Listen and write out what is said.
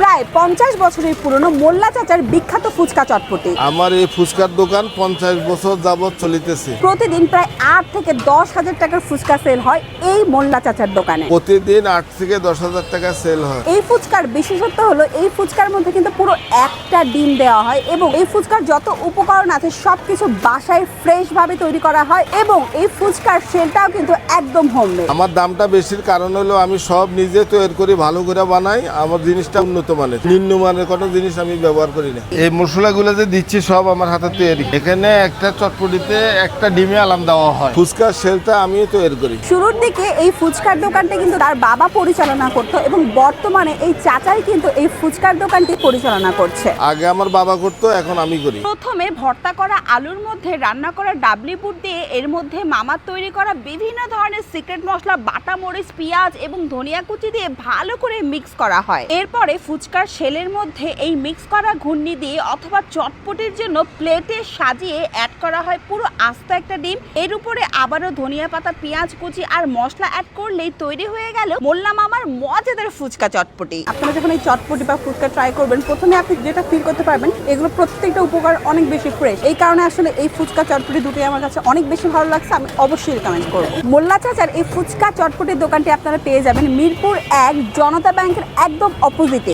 প্রায় পঞ্চাশ বছরের পুরনো মোল্লা চাচার বিখ্যাত ফুচকা চটপটি। আমার এই ফুচকার দোকান পঞ্চাশ বছর যাবৎ চলিতেছে। প্রতিদিন প্রায় আট থেকে দশ হাজার টাকার ফুচকা সেল হয় এই মোল্লা চাচার দোকানে। প্রতিদিন আট থেকে দশ হাজার টাকা সেল হয়। এই ফুচকার বিশেষত্ব হলো এই ফুচকার মধ্যে কিন্তু পুরো একটা ডিম দেওয়া হয় এবং এই ফুচকার যত উপকরণ আছে সবকিছু বাসায় ফ্রেশ ভাবে তৈরি করা হয় এবং এই ফুচকার সেলটাও কিন্তু একদম হোমমেড আমার দামটা বেশির কারণ হলো আমি সব নিজে তৈরি করি ভালো করে বানাই আমার জিনিসটা উন্নত মানের। নিম্নমানের কোনো জিনিস আমি ব্যবহার করি না। এই মশলাগুলো যে দিচ্ছি সব আমার হাতে তৈরি। এখানে একটা চটপটিতে একটা ডিমে আলাম দেওয়া হয়। ফুচকার সেলটা আমি তৈরি করি। শুরুর দিকে এই ফুচকার দোকানটি কিন্তু তার বাবা পরিচালনা করতো এবং বর্তমানে এই চাচাই কিন্তু এই ফুচকার দোকানটি পরিচালনা করছে। আগে আমার বাবা করতো এখন আমি করি। প্রথমে ভর্তা করা আলুর মধ্যে রান্না করা ডাবলি বুট দিয়ে এর মধ্যে মামার তৈরি করা বিভিন্ন ধরনের সিক্রেট মশলা বাটা মরিচ পেঁয়াজ এবং ধনিয়া কুচি দিয়ে ভালো করে মিক্স করা হয়। এরপরে ফুচকার শেলের মধ্যে এই মিক্স করা ঘূর্ণি দিয়ে অথবা চটপটির জন্য প্লেটে সাজিয়ে অ্যাড করা হয় পুরো আস্ত একটা ডিম। এর উপরে আবারও ধনিয়া পাতা, পেঁয়াজ কুচি আর মশলা অ্যাড করলেই তৈরি হয়ে গেল মোল্লা মামার মজাদার ফুচকা চটপটি। আপনারা যখন এই চটপটি বা ফুচকা ট্রাই করবেন, প্রথমে আপনি যেটা ফিল করতে পারবেন, এগুলো প্রত্যেকটা উপকার অনেক বেশি ফ্রেশ এই কারণে আসলে এই ফুচকা চটপটি দুটোই আমার কাছে অনেক বেশি ভালো লাগছে, আমি অবশ্যই রিকমেন্ড করব। মোল্লা চাচার এই ফুচকা চটপটির দোকানটি আপনারা পেয়ে যাবেন মিরপুর এক জনতা ব্যাংকের একদম অপোজিটে